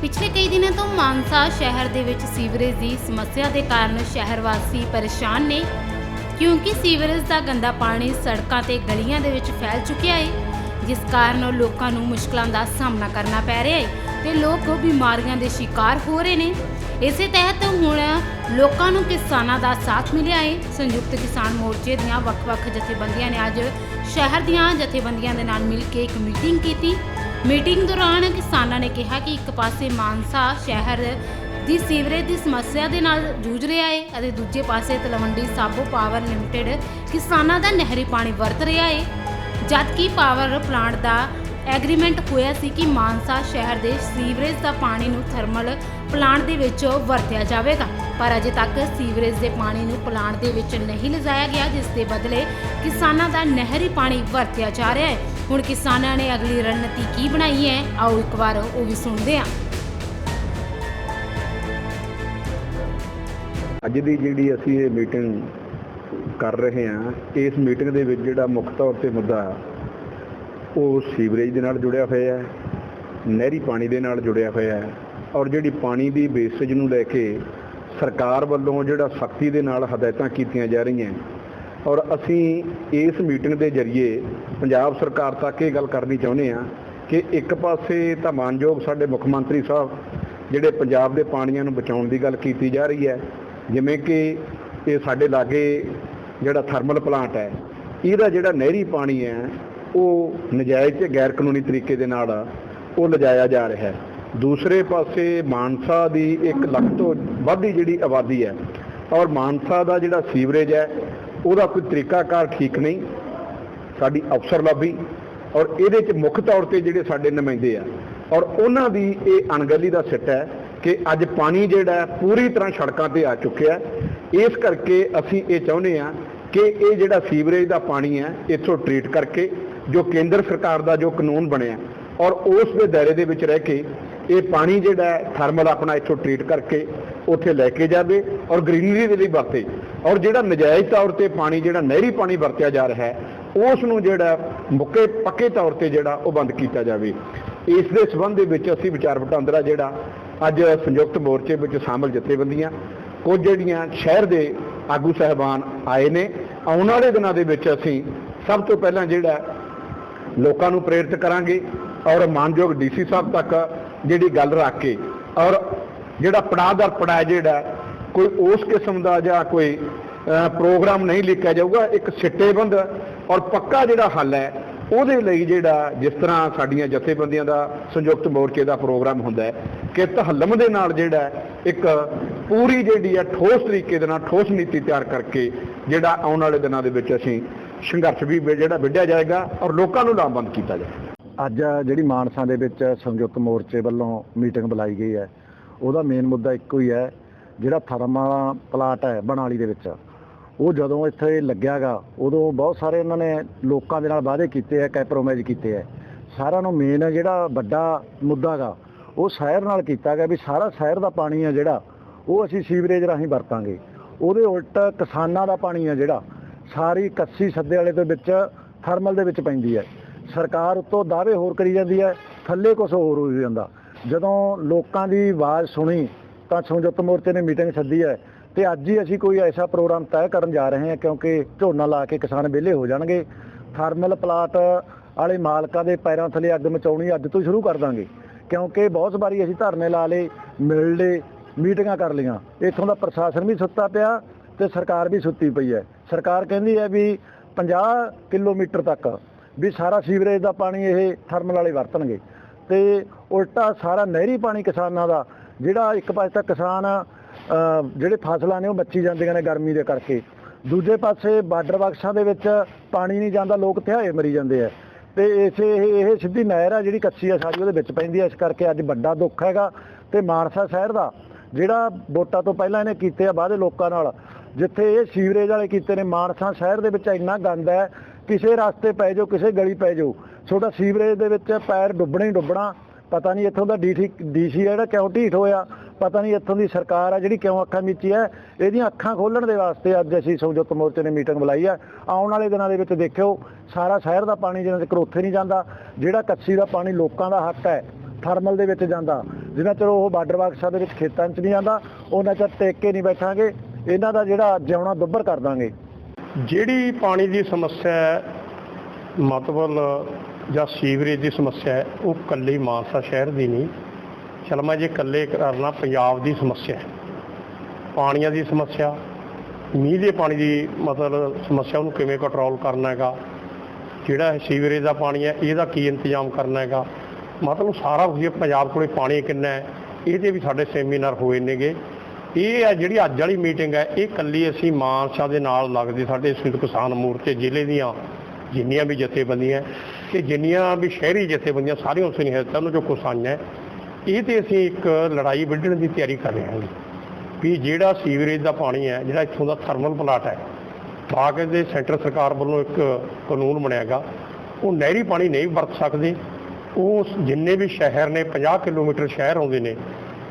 ਪਿਛਲੇ ਕਈ ਦਿਨਾਂ ਤੋਂ ਮਾਨਸਾ ਸ਼ਹਿਰ ਦੇ ਵਿੱਚ ਸੀਵਰੇਜ ਦੀ ਸਮੱਸਿਆ ਦੇ ਕਾਰਨ ਸ਼ਹਿਰ ਵਾਸੀ ਪਰੇਸ਼ਾਨ ਨੇ, ਕਿਉਂਕਿ ਸੀਵਰੇਜ ਦਾ ਗੰਦਾ ਪਾਣੀ ਸੜਕਾਂ ਤੇ ਗਲੀਆਂ ਦੇ ਵਿੱਚ ਫੈਲ ਚੁੱਕਿਆ ਹੈ ਜਿਸ ਕਾਰਨ ਲੋਕਾਂ ਨੂੰ ਮੁਸ਼ਕਲਾਂ ਦਾ ਸਾਹਮਣਾ ਕਰਨਾ ਪੈ ਰਿਹਾ ਹੈ ਤੇ ਲੋਕ ਬਿਮਾਰੀਆਂ ਦੇ ਸ਼ਿਕਾਰ ਹੋ ਰਹੇ ਨੇ। ਇਸੇ ਤਹਿਤ ਹੁਣ ਲੋਕਾਂ ਨੂੰ ਕਿਸਾਨਾਂ ਦਾ ਸਾਥ ਮਿਲਿਆ ਹੈ ਸੰਯੁਕਤ ਕਿਸਾਨ ਮੋਰਚੇ ਦੀਆਂ ਵੱਖ-ਵੱਖ ਜਥੇਬੰਦੀਆਂ ਨੇ ਅੱਜ ਸ਼ਹਿਰ ਦੀਆਂ ਜਥੇਬੰਦੀਆਂ ਦੇ ਨਾਲ ਮਿਲ ਕੇ ਇੱਕ ਮੀਟਿੰਗ ਕੀਤੀ। ਮੀਟਿੰਗ ਦੌਰਾਨ ਕਿਸਾਨਾਂ ਨੇ ਕਿਹਾ ਕਿ ਇੱਕ ਪਾਸੇ ਮਾਨਸਾ ਸ਼ਹਿਰ ਦੀ ਸੀਵਰੇਜ ਦੀ ਸਮੱਸਿਆ ਦੇ ਨਾਲ ਜੂਝ ਰਿਹਾ ਹੈ ਅਤੇ ਦੂਜੇ ਪਾਸੇ ਤਲਵੰਡੀ ਸਾਬੋ ਪਾਵਰ ਲਿਮਟਿਡ ਕਿਸਾਨਾਂ ਦਾ ਨਹਿਰੀ ਪਾਣੀ ਵਰਤ ਰਿਹਾ ਹੈ, ਜਦਕਿ ਪਾਵਰ ਪਲਾਂਟ ਦਾ ਐਗਰੀਮੈਂਟ ਹੋਇਆ ਸੀ ਕਿ ਮਾਨਸਾ ਸ਼ਹਿਰ ਦੇ ਸੀਵਰੇਜ ਦਾ ਪਾਣੀ ਨੂੰ ਥਰਮਲ ਪਲਾਂਟ ਦੇ ਵਿੱਚ ਵਰਤਿਆ ਜਾਵੇਗਾ। ਪਰ ਅਜੇ ਤੱਕ ਸੀਵਰੇਜ ਦੇ ਪਾਣੀ ਨੂੰ ਪਲਾਂਟ ਦੇ ਵਿੱਚ ਨਹੀਂ ਲਿਜਾਇਆ ਗਿਆ, ਜਿਸ ਦੇ ਬਦਲੇ ਕਿਸਾਨਾਂ ਦਾ ਨਹਿਰੀ ਪਾਣੀ ਵਰਤਿਆ ਜਾ ਰਿਹਾ ਹੈ। ਹੁਣ ਕਿਸਾਨਾਂ ਨੇ ਅਗਲੀ ਰਣਨੀਤੀ ਕੀ ਬਣਾਈ ਹੈ? ਆਓ ਇੱਕ ਵਾਰ ਉਹ ਵੀ ਸੁਣਦੇ ਹਾਂ। ਅੱਜ ਦੀ ਜਿਹੜੀ ਅਸੀਂ ਇਹ ਮੀਟਿੰਗ ਕਰ ਰਹੇ ਹਾਂ, ਇਸ ਮੀਟਿੰਗ ਦੇ ਵਿੱਚ ਜਿਹੜਾ ਮੁੱਖ ਤੌਰ ਤੇ ਮੁੱਦਾ ਉਹ ਸੀਵਰੇਜ ਦੇ ਨਾਲ ਜੁੜਿਆ ਹੋਇਆ ਹੈ, ਨਹਿਰੀ ਪਾਣੀ ਦੇ ਨਾਲ ਜੁੜਿਆ ਹੋਇਆ ਹੈ ਔਰ ਜਿਹੜੀ ਪਾਣੀ ਦੀ ਵੇਸਟੇਜ ਨੂੰ ਲੈ ਕੇ ਸਰਕਾਰ ਵੱਲੋਂ ਜਿਹੜਾ ਸਖਤੀ ਦੇ ਨਾਲ ਹਦਾਇਤਾਂ ਕੀਤੀਆਂ ਜਾ ਰਹੀਆਂ ਔਰ ਅਸੀਂ ਇਸ ਮੀਟਿੰਗ ਦੇ ਜ਼ਰੀਏ ਪੰਜਾਬ ਸਰਕਾਰ ਤੱਕ ਇਹ ਗੱਲ ਕਰਨੀ ਚਾਹੁੰਦੇ ਹਾਂ ਕਿ ਇੱਕ ਪਾਸੇ ਤਾਂ ਮਾਨਯੋਗ ਸਾਡੇ ਮੁੱਖ ਮੰਤਰੀ ਸਾਹਿਬ ਜਿਹੜੇ ਪੰਜਾਬ ਦੇ ਪਾਣੀਆਂ ਨੂੰ ਬਚਾਉਣ ਦੀ ਗੱਲ ਕੀਤੀ ਜਾ ਰਹੀ ਹੈ, ਜਿਵੇਂ ਕਿ ਇਹ ਸਾਡੇ ਲਾਗੇ ਜਿਹੜਾ ਥਰਮਲ ਪਲਾਂਟ ਹੈ, ਇਹਦਾ ਜਿਹੜਾ ਨਹਿਰੀ ਪਾਣੀ ਹੈ ਉਹ ਨਜਾਇਜ਼ ਤੇ ਗੈਰ ਕਾਨੂੰਨੀ ਤਰੀਕੇ ਦੇ ਨਾਲ ਉਹ ਲਿਜਾਇਆ ਜਾ ਰਿਹਾ ਹੈ। ਦੂਸਰੇ ਪਾਸੇ ਮਾਨਸਾ ਦੀ 1 ਲੱਖ ਤੋਂ ਵੱਧ ਦੀ ਜਿਹੜੀ ਆਬਾਦੀ ਹੈ ਔਰ ਮਾਨਸਾ ਦਾ ਜਿਹੜਾ ਸੀਵਰੇਜ ਹੈ, ਉਹਦਾ ਕੋਈ ਤਰੀਕਾਕਾਰ ਠੀਕ ਨਹੀਂ। ਸਾਡੀ ਅਫਸਰ ਲਾਬੀ ਔਰ ਇਹਦੇ ਚ ਮੁੱਖ ਤੌਰ ਤੇ ਜਿਹੜੇ ਸਾਡੇ ਨੁਮਾਇੰਦੇ ਆ ਔਰ ਉਹਨਾਂ ਦੀ ਇਹ ਅਣਗਹਿਲੀ ਦਾ ਸਿੱਟ ਹੈ ਕਿ ਅੱਜ ਪਾਣੀ ਜਿਹੜਾ ਪੂਰੀ ਤਰ੍ਹਾਂ ਸੜਕਾਂ ਤੇ ਆ ਚੁੱਕਿਆ ਇਸ ਕਰਕੇ ਅਸੀਂ ਇਹ ਚਾਹੁੰਦੇ ਆ ਕਿ ਇਹ ਜਿਹੜਾ ਸੀਵਰੇਜ ਦਾ ਪਾਣੀ ਹੈ, ਇੱਥੋਂ ਟ੍ਰੀਟ ਕਰਕੇ ਜੋ ਕੇਂਦਰ ਸਰਕਾਰ ਦਾ ਜੋ ਕਾਨੂੰਨ ਬਣਿਆ ਔਰ ਉਸ ਦੇ ਦਾਇਰੇ ਦੇ ਵਿੱਚ ਰਹਿ ਕੇ ਇਹ ਪਾਣੀ ਜਿਹੜਾ ਥਰਮਲ ਆਪਣਾ ਇੱਥੋਂ ਟ੍ਰੀਟ ਕਰਕੇ ਉੱਥੇ ਲੈ ਕੇ ਜਾਵੇ ਔਰ ਗ੍ਰੀਨਰੀ ਦੇ ਲਈ ਵਰਤੇ। ਔਰ ਜਿਹੜਾ ਨਜਾਇਜ਼ ਤੌਰ ਤੇ ਪਾਣੀ, ਜਿਹੜਾ ਨਹਿਰੀ ਪਾਣੀ ਵਰਤਿਆ ਜਾ ਰਿਹਾ ਹੈ, ਉਸ ਨੂੰ ਜਿਹੜਾ ਮੁੱਕੇ ਪੱਕੇ ਤੌਰ ਤੇ ਜਿਹੜਾ ਉਹ ਬੰਦ ਕੀਤਾ ਜਾਵੇ। ਇਸ ਦੇ ਸਬੰਧ ਦੇ ਵਿੱਚ ਅਸੀਂ ਵਿਚਾਰ ਵਟਾਂਦਰਾ ਜਿਹੜਾ ਅੱਜ ਸੰਯੁਕਤ ਮੋਰਚੇ ਵਿੱਚ ਸ਼ਾਮਲ ਜਥੇਬੰਦੀਆਂ, ਕੁਝ ਜਿਹੜੀਆਂ ਸ਼ਹਿਰ ਦੇ ਆਗੂ ਸਹਿਬਾਨ ਆਏ ਨੇ, ਆਉਣ ਵਾਲੇ ਦਿਨਾਂ ਦੇ ਵਿੱਚ ਅਸੀਂ ਸਭ ਤੋਂ ਪਹਿਲਾਂ ਜਿਹੜਾ ਲੋਕਾਂ ਨੂੰ ਪ੍ਰੇਰਿਤ ਕਰਾਂਗੇ ਔਰ ਮਾਨਯੋਗ ਡੀਸੀ ਸਾਹਿਬ ਤੱਕ ਜਿਹੜੀ ਗੱਲ ਰੱਖ ਕੇ ਔਰ ਜਿਹੜਾ ਪੜਾਅ ਦਰ ਪੜਾਅ ਜਿਹੜਾ ਕੋਈ ਉਸ ਕਿਸਮ ਦਾ ਜਾਂ ਕੋਈ ਪ੍ਰੋਗਰਾਮ ਨਹੀਂ ਲਿਖਿਆ ਜਾਊਗਾ, ਇੱਕ ਸਿੱਟੇਬੰਦ ਔਰ ਪੱਕਾ ਜਿਹੜਾ ਹੱਲ ਹੈ, ਉਹਦੇ ਲਈ ਜਿਹੜਾ ਜਿਸ ਤਰ੍ਹਾਂ ਸਾਡੀਆਂ ਜਥੇਬੰਦੀਆਂ ਦਾ ਸੰਯੁਕਤ ਮੋਰਚੇ ਦਾ ਪ੍ਰੋਗਰਾਮ ਹੁੰਦਾ ਹੈ ਕਿ ਤਹੱਲਮ ਦੇ ਨਾਲ ਜਿਹੜਾ ਇੱਕ ਪੂਰੀ ਜਿਹੜੀ ਹੈ ਠੋਸ ਤਰੀਕੇ ਦੇ ਨਾਲ ਠੋਸ ਨੀਤੀ ਤਿਆਰ ਕਰਕੇ ਜਿਹੜਾ ਆਉਣ ਵਾਲੇ ਦਿਨਾਂ ਦੇ ਵਿੱਚ ਅਸੀਂ ਸੰਘਰਸ਼ ਵੀ ਜਿਹੜਾ ਵਿੱਢਿਆ ਜਾਏਗਾ ਔਰ ਲੋਕਾਂ ਨੂੰ ਲਾਮਬੰਦ ਕੀਤਾ ਜਾਏਗਾ। ਅੱਜ ਜਿਹੜੀ ਮਾਨਸਾ ਦੇ ਵਿੱਚ ਸੰਯੁਕਤ ਮੋਰਚੇ ਵੱਲੋਂ ਮੀਟਿੰਗ ਬੁਲਾਈ ਗਈ ਹੈ, ਉਹਦਾ ਮੇਨ ਮੁੱਦਾ ਇੱਕੋ ਹੀ ਹੈ, ਜਿਹੜਾ ਥਰਮਲ ਪਲਾਟ ਹੈ ਬਣਾਲੀ ਦੇ ਵਿੱਚ, ਉਹ ਜਦੋਂ ਇੱਥੇ ਲੱਗਿਆਗਾ, ਉਦੋਂ ਬਹੁਤ ਸਾਰੇ ਇਹਨਾਂ ਨੇ ਲੋਕਾਂ ਦੇ ਨਾਲ ਵਾਅਦੇ ਕੀਤੇ ਆ ਕੈਪਰੋਮਾਈਜ਼ ਕੀਤੇ ਆ ਸਾਰਿਆਂ ਨੂੰ ਮੇਨ ਜਿਹੜਾ ਵੱਡਾ ਮੁੱਦਾਗਾ, ਉਹ ਸ਼ਹਿਰ ਨਾਲ ਕੀਤਾ ਗਿਆ ਵੀ ਸਾਰਾ ਸ਼ਹਿਰ ਦਾ ਪਾਣੀ ਆ ਜਿਹੜਾ, ਉਹ ਅਸੀਂ ਸੀਵਰੇਜ ਰਾਹੀਂ ਵਰਤਾਂਗੇ। ਉਹਦੇ ਉਲਟ ਕਿਸਾਨਾਂ ਦਾ ਪਾਣੀ ਆ ਜਿਹੜਾ ਸਾਰੀ ਕੱਸੀ ਸੱਦੇ ਵਾਲੇ ਦੇ ਵਿੱਚ, ਥਰਮਲ ਦੇ ਵਿੱਚ ਪੈਂਦੀ ਹੈ। ਸਰਕਾਰ ਉੱਤੋਂ ਦਾਅਵੇ ਹੋਰ ਕਰੀ ਜਾਂਦੀ ਹੈ, ਥੱਲੇ ਕੁਝ ਹੋਰ ਹੋ ਜਾਂਦਾ। ਜਦੋਂ ਲੋਕਾਂ ਦੀ ਆਵਾਜ਼ ਸੁਣੀ, ਤਾਂ ਸੰਯੁਕਤ ਮੋਰਚੇ ਨੇ ਮੀਟਿੰਗ ਸੱਦੀ ਹੈ ਤੇ ਅੱਜ ਹੀ ਅਸੀਂ ਕੋਈ ਐਸਾ ਪ੍ਰੋਗਰਾਮ ਤੈਅ ਕਰਨ ਜਾ ਰਹੇ ਹਾਂ, ਕਿਉਂਕਿ ਝੋਨਾ ਲਾ ਕੇ ਕਿਸਾਨ ਵਿਹਲੇ ਹੋ ਜਾਣਗੇ। ਥਰਮਲ ਪਲਾਟ ਵਾਲੇ ਮਾਲਕਾਂ ਦੇ ਪੈਰਾਂ ਥੱਲੇ ਅੱਗ ਮਚਾਉਣੀ ਅੱਜ ਤੋਂ ਸ਼ੁਰੂ ਕਰ ਦਾਂਗੇ, ਕਿਉਂਕਿ ਬਹੁਤ ਵਾਰੀ ਅਸੀਂ ਧਰਨੇ ਲਾ ਲਏ, ਮਿਲ ਲਏ, ਮੀਟਿੰਗਾਂ ਕਰ ਲਈਆਂ। ਇੱਥੋਂ ਦਾ ਪ੍ਰਸ਼ਾਸਨ ਵੀ ਸੁੱਤਾ ਪਿਆ ਤੇ ਸਰਕਾਰ ਵੀ ਸੁੱਤੀ ਪਈ ਹੈ। ਸਰਕਾਰ ਕਹਿੰਦੀ ਹੈ ਵੀ 50 ਕਿਲੋਮੀਟਰ ਤੱਕ ਵੀ ਸਾਰਾ ਸੀਵਰੇਜ ਦਾ ਪਾਣੀ ਇਹ ਥਰਮਲ ਵਾਲੇ ਵਰਤਣਗੇ। ਤੇ ਉਲਟਾ ਸਾਰਾ ਨਹਿਰੀ ਪਾਣੀ ਕਿਸਾਨਾਂ ਦਾ, ਜਿਹੜਾ ਇੱਕ ਪਾਸੇ ਤਾਂ ਕਿਸਾਨ ਜਿਹੜੇ ਫਸਲਾਂ ਨੇ ਉਹ ਮੱਚੀ ਜਾਂਦੀਆਂ ਨੇ ਗਰਮੀ ਦੇ ਕਰਕੇ। ਦੂਜੇ ਪਾਸੇ ਬਾਰਡਰ ਬਕਸਾਂ ਦੇ ਵਿੱਚ ਪਾਣੀ ਨਹੀਂ ਜਾਂਦਾ, ਲੋਕ ਥਿਆਏ ਮਰੀ ਜਾਂਦੇ ਆ। ਤੇ ਇਸੇ ਇਹ ਸਿੱਧੀ ਨਹਿਰ ਆ ਜਿਹੜੀ ਕੱਚੀ ਆ, ਸਾਰੀ ਉਹਦੇ ਵਿੱਚ ਪੈਂਦੀ ਆ। ਇਸ ਕਰਕੇ ਅੱਜ ਵੱਡਾ ਦੁੱਖ ਹੈਗਾ। ਤੇ ਮਾਨਸਾ ਸ਼ਹਿਰ ਦਾ ਜਿਹੜਾ ਵੋਟਾਂ ਤੋਂ ਪਹਿਲਾਂ ਇਹਨੇ ਕੀਤੇ ਆ ਵਾਅਦੇ ਲੋਕਾਂ ਨਾਲ ਜਿੱਥੇ ਇਹ ਸੀਵਰੇਜ ਵਾਲੇ ਕੀਤੇ ਨੇ, ਮਾਨਸਾ ਸ਼ਹਿਰ ਦੇ ਵਿੱਚ ਇੰਨਾ ਗੰਦ ਹੈ, ਕਿਸੇ ਰਸਤੇ ਪੈ ਜਾਓ, ਕਿਸੇ ਗਲੀ ਪੈ ਜਾਓ। ਤੁਹਾਡਾ ਸੀਵਰੇਜ ਦੇ ਵਿੱਚ ਪੈਰ ਡੁੱਬਣਾ ਹੀ ਡੁੱਬਣਾ। ਪਤਾ ਨਹੀਂ ਇੱਥੋਂ ਦਾ ਡੀਸੀ ਡੀਸੀ ਜਿਹੜਾ ਕਿਉਂ ਢੀਠ ਹੋਇਆ। ਪਤਾ ਨਹੀਂ ਇੱਥੋਂ ਦੀ ਸਰਕਾਰ ਆ ਜਿਹੜੀ ਕਿਉਂ ਅੱਖਾਂ ਮੀਚੀ ਹੈ। ਇਹਦੀਆਂ ਅੱਖਾਂ ਖੋਲਣ ਦੇ ਵਾਸਤੇ ਅੱਜ ਅਸੀਂ ਸੰਯੁਕਤ ਮੋਰਚੇ ਨੇ ਮੀਟਿੰਗ ਬੁਲਾਈ ਹੈ। ਆਉਣ ਵਾਲੇ ਦਿਨਾਂ ਦੇ ਵਿੱਚ ਦੇਖਿਓ, ਸਾਰਾ ਸ਼ਹਿਰ ਦਾ ਪਾਣੀ ਜਿਹਨਾਂ ਚਿਰ ਉੱਥੇ ਨਹੀਂ ਜਾਂਦਾ। ਜਿਹੜਾ ਕੱਚੀ ਦਾ ਪਾਣੀ ਲੋਕਾਂ ਦਾ ਹੱਕ ਹੈ, ਥਰਮਲ ਦੇ ਵਿੱਚ ਜਾਂਦਾ। ਜਿੰਨਾ ਚਿਰ ਉਹ ਬਾਰਡਰ ਬਾਕਸਾ ਦੇ ਵਿੱਚ ਖੇਤਾਂ 'ਚ ਨਹੀਂ ਜਾਂਦਾ, ਉਹਨਾਂ ਚਿਰ ਟੇਕ ਕੇ ਨਹੀਂ ਬੈਠਾਂਗੇ। ਇਹਨਾਂ ਦਾ ਜਿਹੜਾ ਜਿਉਣਾ ਦੁੱਬਰ ਕਰ ਦਾਂਗੇ। ਜਿਹੜੀ ਪਾਣੀ ਦੀ ਸਮੱਸਿਆ ਹੈ ਮਤਲਬ ਜਾਂ ਸੀਵਰੇਜ ਦੀ ਸਮੱਸਿਆ ਹੈ, ਉਹ ਕੱਲੀ ਮਾਨਸਾ ਸ਼ਹਿਰ ਦੀ ਨਹੀਂ। ਚਲ ਮੈਂ ਜੇ ਕੱਲੇ ਕਰਨਾ ਪੰਜਾਬ ਦੀ ਸਮੱਸਿਆ ਹੈ, ਪਾਣੀਆਂ ਦੀ ਸਮੱਸਿਆ, ਮੀਂਹ ਦੇ ਪਾਣੀ ਦੀ ਮਤਲਬ ਸਮੱਸਿਆ ਉਹਨੂੰ ਕਿਵੇਂ ਕੰਟਰੋਲ ਕਰਨਾ ਹੈਗਾ, ਜਿਹੜਾ ਸੀਵਰੇਜ ਦਾ ਪਾਣੀ ਹੈ, ਇਹਦਾ ਕੀ ਇੰਤਜ਼ਾਮ ਕਰਨਾ ਹੈਗਾ। ਮਤਲਬ ਸਾਰਾ ਕੁਝ, ਪੰਜਾਬ ਕੋਲੇ ਪਾਣੀ ਕਿੰਨਾ ਹੈ, ਇਹਦੇ ਵੀ ਸਾਡੇ ਸੈਮੀਨਾਰ ਹੋਏ ਨੇਗੇ। ਇਹ ਹੈ ਜਿਹੜੀ ਅੱਜ ਵਾਲੀ ਮੀਟਿੰਗ ਹੈ, ਇਹ ਕੱਲੀ ਅਸੀਂ ਮਾਨਸਾ ਦੇ ਨਾਲ ਲੱਗਦੇ ਸਾਡੇ ਸੰਯੁਕਤ ਕਿਸਾਨ ਮੋਰਚੇ ਜ਼ਿਲ੍ਹੇ ਦੀਆਂ ਜਿੰਨੀਆਂ ਵੀ ਜਥੇਬੰਦੀਆਂ ਤੇ ਜਿੰਨੀਆਂ ਵੀ ਸ਼ਹਿਰੀ ਜਥੇਬੰਦੀਆਂ ਸਾਰੀਆਂ ਉਸ ਨਿਹਤਾਂ ਨੂੰ ਜੋ ਕੁਸਾਈਆਂ ਹੈ, ਇਹ ਤੇ ਅਸੀਂ ਇੱਕ ਲੜਾਈ ਵਿੱਢਣ ਦੀ ਤਿਆਰੀ ਕਰ ਰਹੇ ਹਾਂ ਵੀ ਜਿਹੜਾ ਸੀਵਰੇਜ ਦਾ ਪਾਣੀ ਹੈ, ਜਿਹੜਾ ਇੱਥੋਂ ਦਾ ਥਰਮਲ ਪਲਾਟ ਹੈ, ਬਾਗ ਦੇ ਸੈਂਟਰ ਸਰਕਾਰ ਵੱਲੋਂ ਇੱਕ ਕਾਨੂੰਨ ਬਣਿਆਗਾ ਉਹ ਨਹਿਰੀ ਪਾਣੀ ਨਹੀਂ ਵਰਤ ਸਕਦੇ, ਉਹ ਜਿੰਨੇ ਵੀ ਸ਼ਹਿਰ ਨੇ 50 ਕਿਲੋਮੀਟਰ ਸ਼ਹਿਰ ਆਉਂਦੇ ਨੇ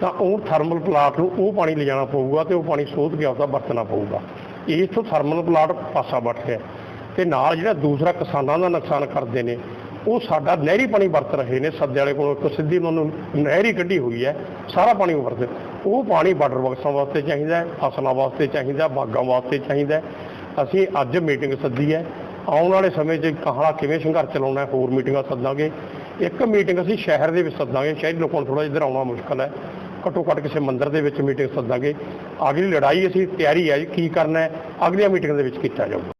ਤਾਂ ਉਹ ਥਰਮਲ ਪਲਾਟ ਨੂੰ ਉਹ ਪਾਣੀ ਲਿਜਾਣਾ ਪਊਗਾ ਤੇ ਉਹ ਪਾਣੀ ਸੋਧ ਕੇ ਆਪਦਾ ਵਰਤਣਾ ਪਊਗਾ। ਇਸ ਤੋਂ ਥਰਮਲ ਪਲਾਟ ਪਾਸਾ ਵੱਟ ਰਿਹਾ। ਤੇ ਨਾਲ ਜਿਹੜਾ ਦੂਸਰਾ ਕਿਸਾਨਾਂ ਦਾ ਨੁਕਸਾਨ ਕਰਦੇ ਨੇ, ਉਹ ਸਾਡਾ ਨਹਿਰੀ ਪਾਣੀ ਵਰਤ ਰਹੇ ਨੇ। ਸੱਦੇ ਵਾਲੇ ਕੋਲ ਇੱਕ ਸਿੱਧੀ ਉਹਨਾਂ ਨੂੰ ਨਹਿਰੀ ਕੱਢੀ ਹੋਈ ਹੈ, ਸਾਰਾ ਪਾਣੀ ਉਹ ਵਰਤੇ ਉਹ ਪਾਣੀ ਬਾਰਡਰ ਬਕਸਾਂ ਵਾਸਤੇ ਚਾਹੀਦਾ ਹੈ, ਫਸਲਾਂ ਵਾਸਤੇ ਚਾਹੀਦਾ ਬਾਗਾਂ ਵਾਸਤੇ ਚਾਹੀਦਾ ਅਸੀਂ ਅੱਜ ਮੀਟਿੰਗ ਸੱਦੀ ਹੈ। ਆਉਣ ਵਾਲੇ ਸਮੇਂ 'ਚ ਕਹਾਣਾ ਕਿਵੇਂ ਸੰਘਰਸ਼ ਚਲਾਉਣਾ ਹੈ, ਹੋਰ ਮੀਟਿੰਗਾਂ ਸੱਦਾਂਗੇ। ਇੱਕ ਮੀਟਿੰਗ ਅਸੀਂ ਸ਼ਹਿਰ ਦੇ ਵਿੱਚ ਸੱਦਾਂਗੇ। ਸ਼ਹਿਰੀ ਲੋਕਾਂ ਨੂੰ ਥੋੜਾ ਇੱਧਰ ਆਉਣਾ ਮੁਸ਼ਕਲ ਹੈ। ਘੱਟੋ ਘੱਟ ਕਿਸੇ ਮੰਦਿਰ ਦੇ ਵਿੱਚ ਮੀਟਿੰਗ ਸੱਦਾਂਗੇ। ਅਗਲੀ ਲੜਾਈ ਅਸੀਂ ਤਿਆਰੀ ਹੈ ਜੀ, ਕੀ ਕਰਨਾ ਹੈ ਅਗਲੀਆਂ ਮੀਟਿੰਗ ਦੇ ਵਿੱਚ ਕੀਤਾ ਜਾਊਗਾ।